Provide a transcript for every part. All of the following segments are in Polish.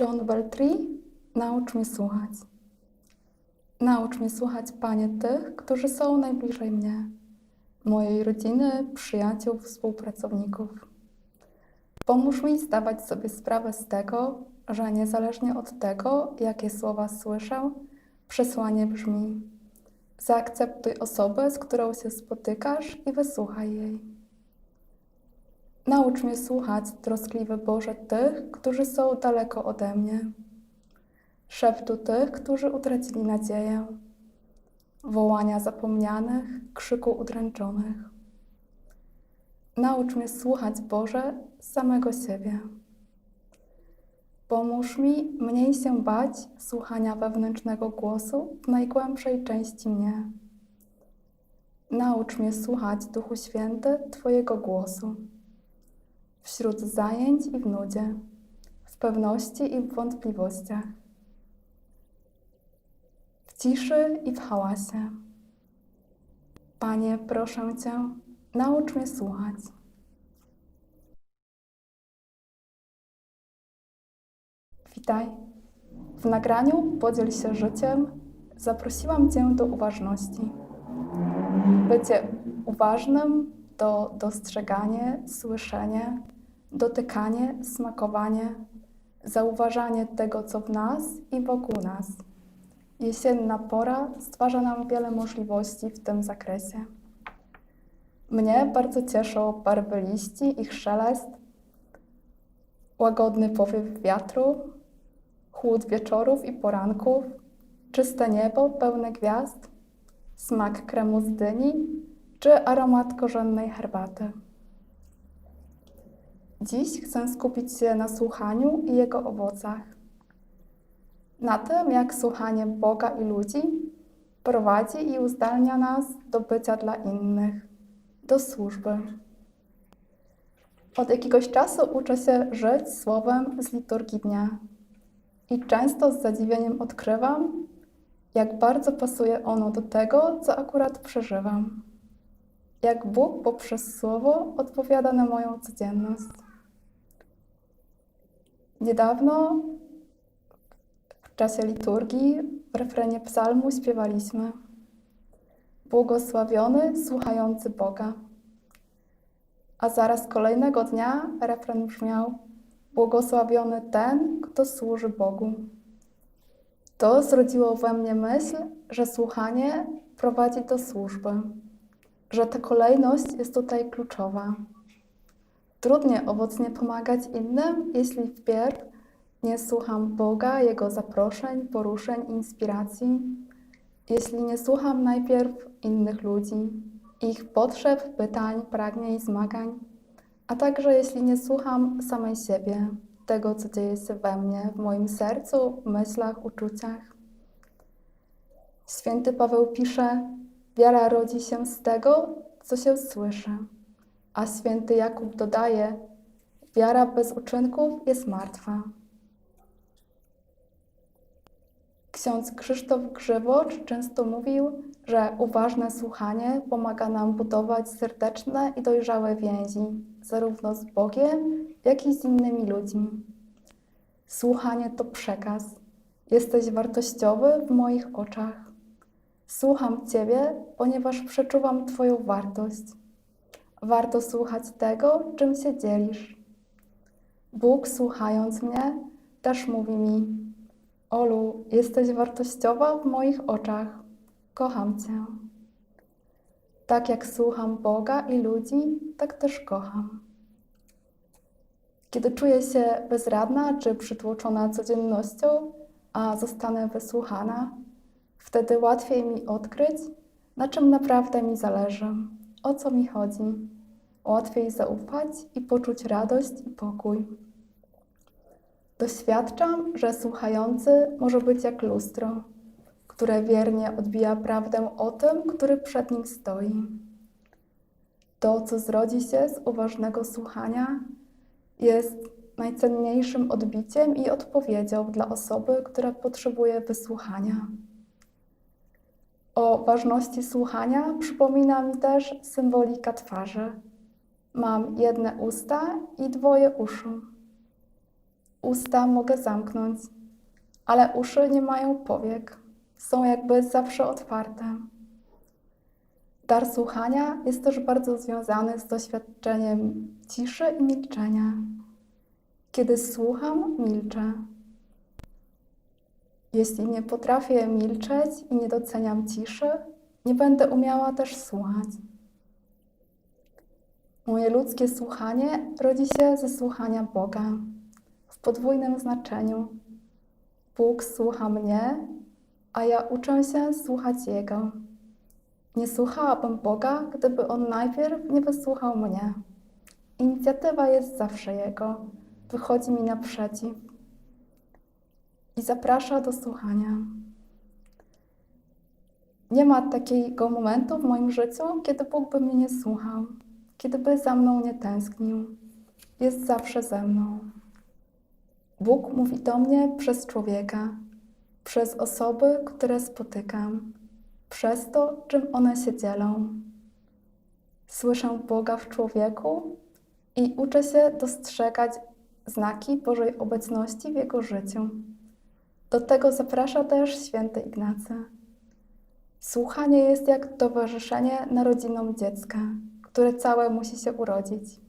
John Beltry, naucz mnie słuchać. Naucz mnie słuchać, Panie, tych, którzy są najbliżej mnie, mojej rodziny, przyjaciół, współpracowników. Pomóż mi zdawać sobie sprawę z tego, że niezależnie od tego, jakie słowa słyszę, przesłanie brzmi: Zaakceptuj osobę, z którą się spotykasz i wysłuchaj jej. Naucz mnie słuchać, troskliwy Boże, tych, którzy są daleko ode mnie. Szeptu tych, którzy utracili nadzieję. Wołania zapomnianych, krzyku udręczonych. Naucz mnie słuchać, Boże, samego siebie. Pomóż mi mniej się bać słuchania wewnętrznego głosu w najgłębszej części mnie. Naucz mnie słuchać, Duchu Święty, Twojego głosu. Wśród zajęć i w nudzie, w pewności i w wątpliwościach, w ciszy i w hałasie. Panie, proszę Cię, naucz mnie słuchać. Witaj. W nagraniu Podziel się życiem zaprosiłam Cię do uważności. Bycie uważnym to dostrzeganie, słyszenie, dotykanie, smakowanie, zauważanie tego, co w nas i wokół nas. Jesienna pora stwarza nam wiele możliwości w tym zakresie. Mnie bardzo cieszą barwy liści, ich szelest, łagodny powiew wiatru, chłód wieczorów i poranków, czyste niebo pełne gwiazd, smak kremu z dyni czy aromat korzennej herbaty. Dziś chcę skupić się na słuchaniu i jego owocach. Na tym, jak słuchanie Boga i ludzi prowadzi i uzdalnia nas do bycia dla innych, do służby. Od jakiegoś czasu uczę się żyć słowem z liturgii dnia i często z zadziwieniem odkrywam, jak bardzo pasuje ono do tego, co akurat przeżywam. Jak Bóg poprzez słowo odpowiada na moją codzienność. Niedawno w czasie liturgii w refrenie psalmu śpiewaliśmy Błogosławiony słuchający Boga. A zaraz kolejnego dnia refren brzmiał Błogosławiony ten, kto służy Bogu. To zrodziło we mnie myśl, że słuchanie prowadzi do służby, że ta kolejność jest tutaj kluczowa. Trudnie owocnie pomagać innym, jeśli wpierw nie słucham Boga, Jego zaproszeń, poruszeń, inspiracji, jeśli nie słucham najpierw innych ludzi, ich potrzeb, pytań, pragnień, zmagań, a także jeśli nie słucham samej siebie, tego, co dzieje się we mnie, w moim sercu, myślach, uczuciach. Święty Paweł pisze: Wiara rodzi się z tego, co się słyszy. A święty Jakub dodaje: Wiara bez uczynków jest martwa. Ksiądz Krzysztof Grzywocz często mówił, że uważne słuchanie pomaga nam budować serdeczne i dojrzałe więzi, zarówno z Bogiem, jak i z innymi ludźmi. Słuchanie to przekaz. Jesteś wartościowy w moich oczach. Słucham Ciebie, ponieważ przeczuwam Twoją wartość. Warto słuchać tego, czym się dzielisz. Bóg, słuchając mnie, też mówi mi: Olu, jesteś wartościowa w moich oczach. Kocham Cię. Tak jak słucham Boga i ludzi, tak też kocham. Kiedy czuję się bezradna czy przytłoczona codziennością, a zostanę wysłuchana, wtedy łatwiej mi odkryć, na czym naprawdę mi zależy, o co mi chodzi. Łatwiej zaufać i poczuć radość i pokój. Doświadczam, że słuchający może być jak lustro, które wiernie odbija prawdę o tym, który przed nim stoi. To, co zrodzi się z uważnego słuchania, jest najcenniejszym odbiciem i odpowiedzią dla osoby, która potrzebuje wysłuchania. O ważności słuchania przypomina mi też symbolika twarzy. Mam jedne usta i dwoje uszu. Usta mogę zamknąć, ale uszy nie mają powiek. Są jakby zawsze otwarte. Dar słuchania jest też bardzo związany z doświadczeniem ciszy i milczenia. Kiedy słucham, milczę. Jeśli nie potrafię milczeć i nie doceniam ciszy, nie będę umiała też słuchać. Moje ludzkie słuchanie rodzi się ze słuchania Boga w podwójnym znaczeniu. Bóg słucha mnie, a ja uczę się słuchać Jego. Nie słuchałabym Boga, gdyby On najpierw nie wysłuchał mnie. Inicjatywa jest zawsze Jego, wychodzi mi naprzeciw i zaprasza do słuchania. Nie ma takiego momentu w moim życiu, kiedy Bóg by mnie nie słuchał, kiedy by za mną nie tęsknił. Jest zawsze ze mną. Bóg mówi do mnie przez człowieka, przez osoby, które spotykam, przez to, czym one się dzielą. Słyszę Boga w człowieku i uczę się dostrzegać znaki Bożej obecności w jego życiu. Do tego zaprasza też święty Ignacy. Słuchanie jest jak towarzyszenie narodzinom dziecka, które całe musi się urodzić.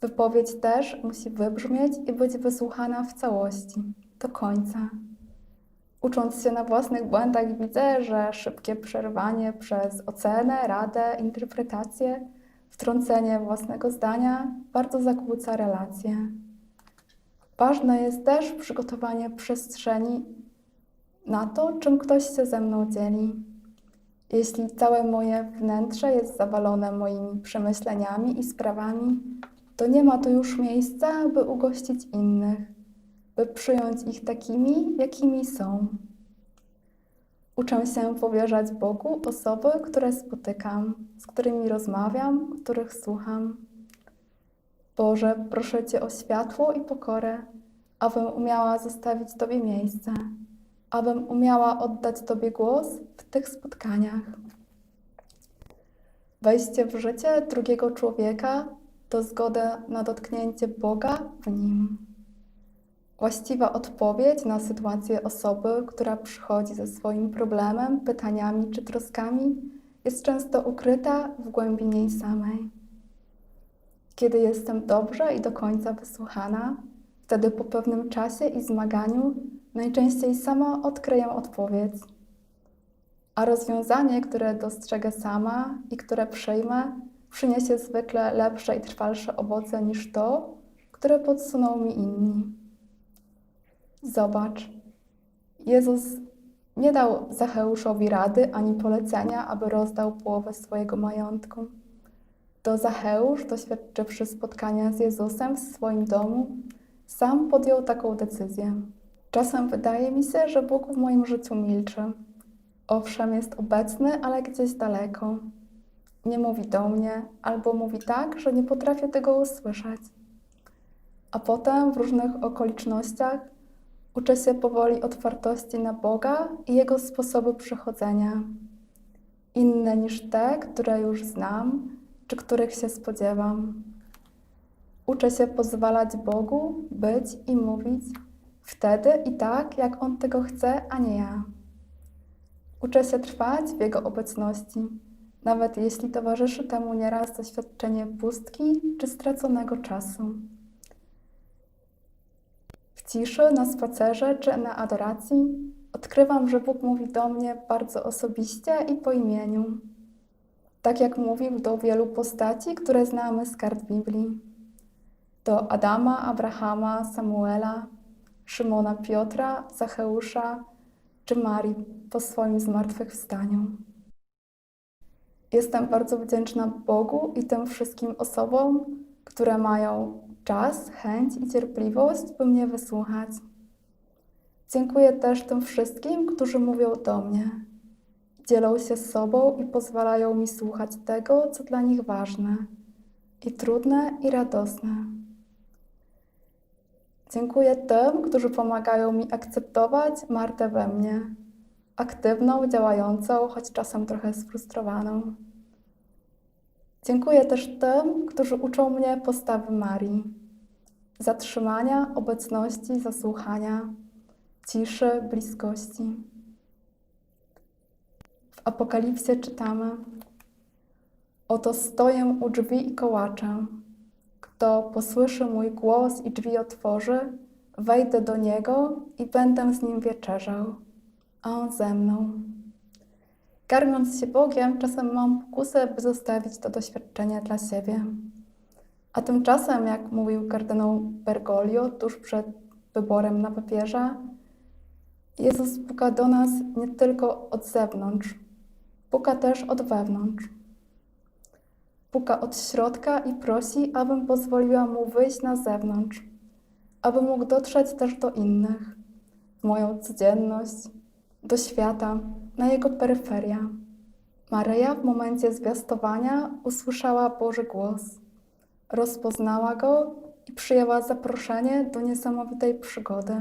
Wypowiedź też musi wybrzmieć i być wysłuchana w całości, do końca. Ucząc się na własnych błędach, widzę, że szybkie przerwanie przez ocenę, radę, interpretację, wtrącenie własnego zdania bardzo zakłóca relacje. Ważne jest też przygotowanie przestrzeni na to, czym ktoś się ze mną dzieli. Jeśli całe moje wnętrze jest zawalone moimi przemyśleniami i sprawami, to nie ma tu już miejsca, by ugościć innych, by przyjąć ich takimi, jakimi są. Uczę się powierzać Bogu osoby, które spotykam, z którymi rozmawiam, których słucham. Boże, proszę Cię o światło i pokorę, abym umiała zostawić Tobie miejsce, abym umiała oddać Tobie głos w tych spotkaniach. Wejście w życie drugiego człowieka to zgoda na dotknięcie Boga w nim. Właściwa odpowiedź na sytuację osoby, która przychodzi ze swoim problemem, pytaniami czy troskami, jest często ukryta w głębi niej samej. Kiedy jestem dobrze i do końca wysłuchana, wtedy po pewnym czasie i zmaganiu najczęściej sama odkryję odpowiedź. A rozwiązanie, które dostrzegę sama i które przyjmę, przyniesie zwykle lepsze i trwalsze owoce niż to, które podsuną mi inni. Zobacz, Jezus nie dał Zacheuszowi rady ani polecenia, aby rozdał połowę swojego majątku. To Zacheusz, doświadczywszy spotkania z Jezusem w swoim domu, sam podjął taką decyzję. Czasem wydaje mi się, że Bóg w moim życiu milczy. Owszem, jest obecny, ale gdzieś daleko. Nie mówi do mnie, albo mówi tak, że nie potrafię tego usłyszeć. A potem w różnych okolicznościach uczę się powoli otwartości na Boga i Jego sposoby przychodzenia. Inne niż te, które już znam, czy których się spodziewam. Uczę się pozwalać Bogu być i mówić wtedy i tak, jak On tego chce, a nie ja. Uczę się trwać w Jego obecności, nawet jeśli towarzyszy temu nieraz doświadczenie pustki czy straconego czasu. W ciszy, na spacerze czy na adoracji odkrywam, że Bóg mówi do mnie bardzo osobiście i po imieniu. Tak jak mówił do wielu postaci, które znamy z kart Biblii. Do Adama, Abrahama, Samuela, Szymona Piotra, Zacheusza czy Marii po swoim zmartwychwstaniu. Jestem bardzo wdzięczna Bogu i tym wszystkim osobom, które mają czas, chęć i cierpliwość, by mnie wysłuchać. Dziękuję też tym wszystkim, którzy mówią do mnie, dzielą się z sobą i pozwalają mi słuchać tego, co dla nich ważne, i trudne, i radosne. Dziękuję tym, którzy pomagają mi akceptować Martę we mnie, aktywną, działającą, choć czasem trochę sfrustrowaną. Dziękuję też tym, którzy uczą mnie postawy Marii. zatrzymania, obecności, zasłuchania, ciszy, bliskości. Apokalipsie czytamy: Oto stoję u drzwi i kołaczę. Kto posłyszy mój głos i drzwi otworzy, wejdę do niego i będę z nim wieczerzał, a on ze mną. Karmiąc się Bogiem, czasem mam pokusę, by zostawić to doświadczenie dla siebie. A tymczasem, jak mówił kardynał Bergoglio tuż przed wyborem na papieża, Jezus puka do nas nie tylko od zewnątrz, puka też od wewnątrz. Puka od środka i prosi, abym pozwoliła mu wyjść na zewnątrz, aby mógł dotrzeć też do innych, w moją codzienność, do świata, na jego peryferia. Maryja w momencie zwiastowania usłyszała Boży głos, rozpoznała go i przyjęła zaproszenie do niesamowitej przygody.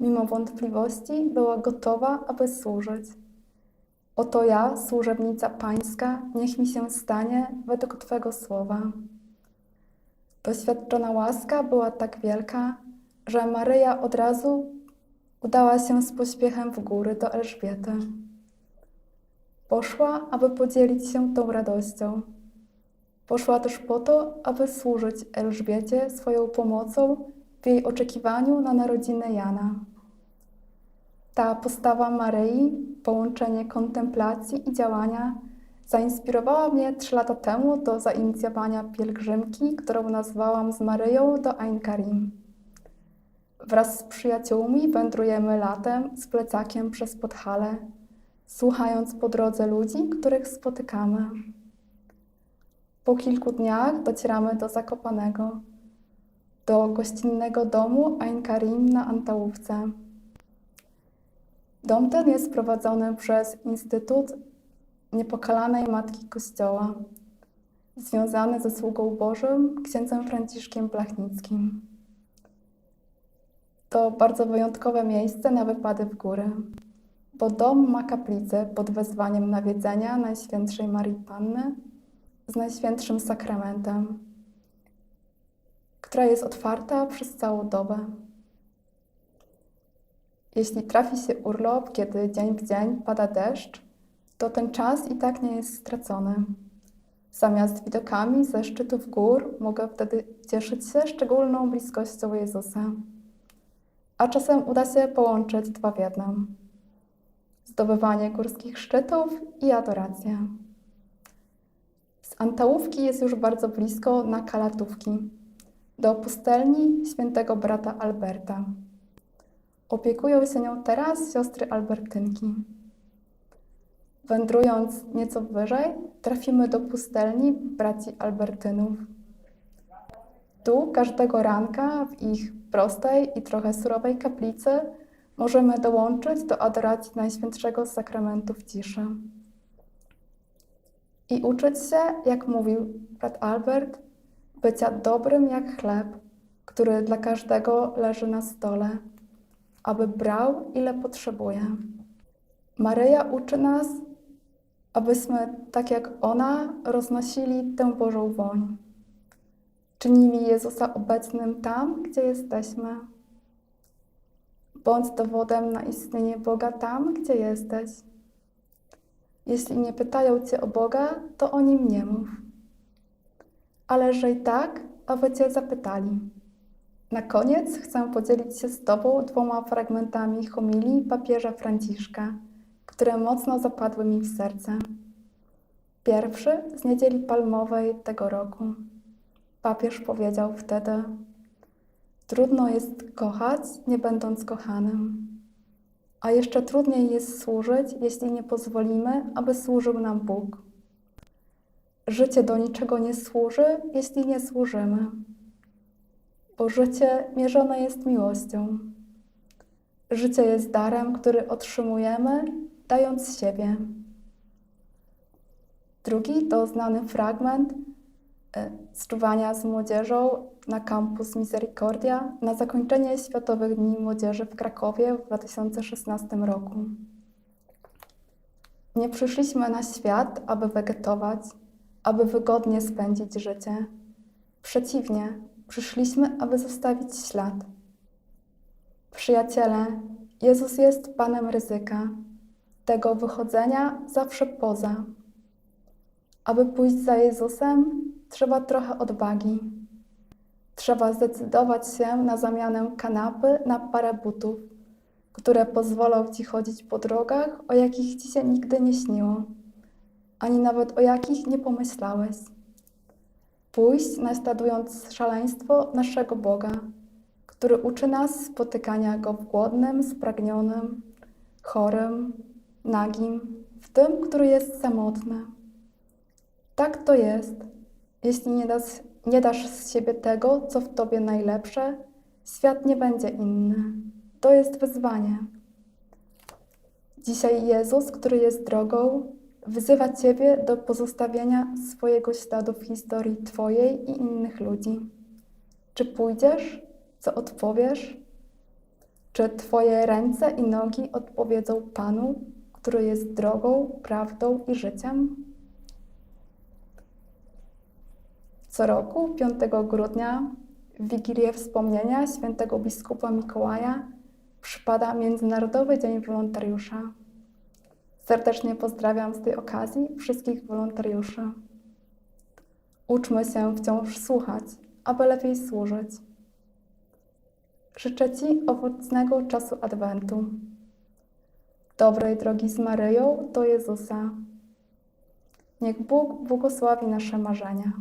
Mimo wątpliwości była gotowa, aby służyć. Oto ja, służebnica Pańska, niech mi się stanie według Twego słowa. Doświadczona łaska była tak wielka, że Maryja od razu udała się z pośpiechem w góry do Elżbiety. Poszła, aby podzielić się tą radością. Poszła też po to, aby służyć Elżbiecie swoją pomocą w jej oczekiwaniu na narodziny Jana. Ta postawa Maryi, połączenie kontemplacji i działania, zainspirowała mnie trzy lata temu do zainicjowania pielgrzymki, którą nazwałam z Maryją do Ain Karim. Wraz z przyjaciółmi wędrujemy latem z plecakiem przez Podhale, słuchając po drodze ludzi, których spotykamy. Po kilku dniach docieramy do Zakopanego, do gościnnego domu Ain Karim na Antałówce. Dom ten jest prowadzony przez Instytut Niepokalanej Matki Kościoła, związany ze sługą Bożym księdzem Franciszkiem Blachnickim. To bardzo wyjątkowe miejsce na wypady w góry, bo dom ma kaplicę pod wezwaniem nawiedzenia Najświętszej Marii Panny z Najświętszym Sakramentem, która jest otwarta przez całą dobę. Jeśli trafi się urlop, kiedy dzień w dzień pada deszcz, to ten czas i tak nie jest stracony. Zamiast widokami ze szczytów gór mogę wtedy cieszyć się szczególną bliskością Jezusa. A czasem uda się połączyć dwa w jednym. Zdobywanie górskich szczytów i adoracja. Z Antałówki jest już bardzo blisko na Kalatówki, do pustelni świętego brata Alberta. Opiekują się nią teraz siostry Albertynki. Wędrując nieco wyżej, trafimy do pustelni braci Albertynów. Tu każdego ranka w ich prostej i trochę surowej kaplicy możemy dołączyć do adoracji Najświętszego Sakramentu w ciszy. I uczyć się, jak mówił brat Albert, bycia dobrym jak chleb, który dla każdego leży na stole aby brał, ile potrzebuje. Maryja uczy nas, abyśmy, tak jak ona, roznosili tę Bożą woń. Czynili Jezusa obecnym tam, gdzie jesteśmy. Bądź dowodem na istnienie Boga tam, gdzie jesteś. Jeśli nie pytają Cię o Boga, to o Nim nie mów. Ale żyj tak, aby Cię zapytali. Na koniec chcę podzielić się z Tobą dwoma fragmentami homilii papieża Franciszka, które mocno zapadły mi w serce. Pierwszy z niedzieli palmowej tego roku. Papież powiedział wtedy: Trudno jest kochać, nie będąc kochanym. A jeszcze trudniej jest służyć, jeśli nie pozwolimy, aby służył nam Bóg. Życie do niczego nie służy, jeśli nie służymy bo życie mierzone jest miłością. Życie jest darem, który otrzymujemy, dając siebie. Drugi to znany fragment e, z czuwania z młodzieżą na kampus Misericordia na zakończenie Światowych Dni Młodzieży w Krakowie w 2016 roku. Nie przyszliśmy na świat, aby wegetować, aby wygodnie spędzić życie. Przeciwnie, Przyszliśmy, aby zostawić ślad. Przyjaciele, Jezus jest Panem ryzyka, tego wychodzenia zawsze poza. Aby pójść za Jezusem, trzeba trochę odwagi. Trzeba zdecydować się na zamianę kanapy na parę butów, które pozwolą ci chodzić po drogach, o jakich ci się nigdy nie śniło, ani nawet o jakich nie pomyślałeś. Pójść naśladując szaleństwo naszego Boga, który uczy nas spotykania Go w głodnym, spragnionym, chorym, nagim, w tym, który jest samotny. Tak to jest. Jeśli nie dasz, nie dasz z siebie tego, co w tobie najlepsze, świat nie będzie inny. To jest wyzwanie. Dzisiaj Jezus, który jest drogą, wzywa Ciebie do pozostawienia swojego śladu w historii Twojej i innych ludzi. Czy pójdziesz? Co odpowiesz? Czy Twoje ręce i nogi odpowiedzą Panu, który jest drogą, prawdą i życiem? Co roku, 5 grudnia, w Wigilię Wspomnienia świętego biskupa Mikołaja przypada Międzynarodowy Dzień Wolontariusza. Serdecznie pozdrawiam z tej okazji wszystkich wolontariuszy. Uczmy się wciąż słuchać, aby lepiej służyć. Życzę Ci owocnego czasu Adwentu. Dobrej drogi z Maryją do Jezusa. Niech Bóg błogosławi nasze marzenia.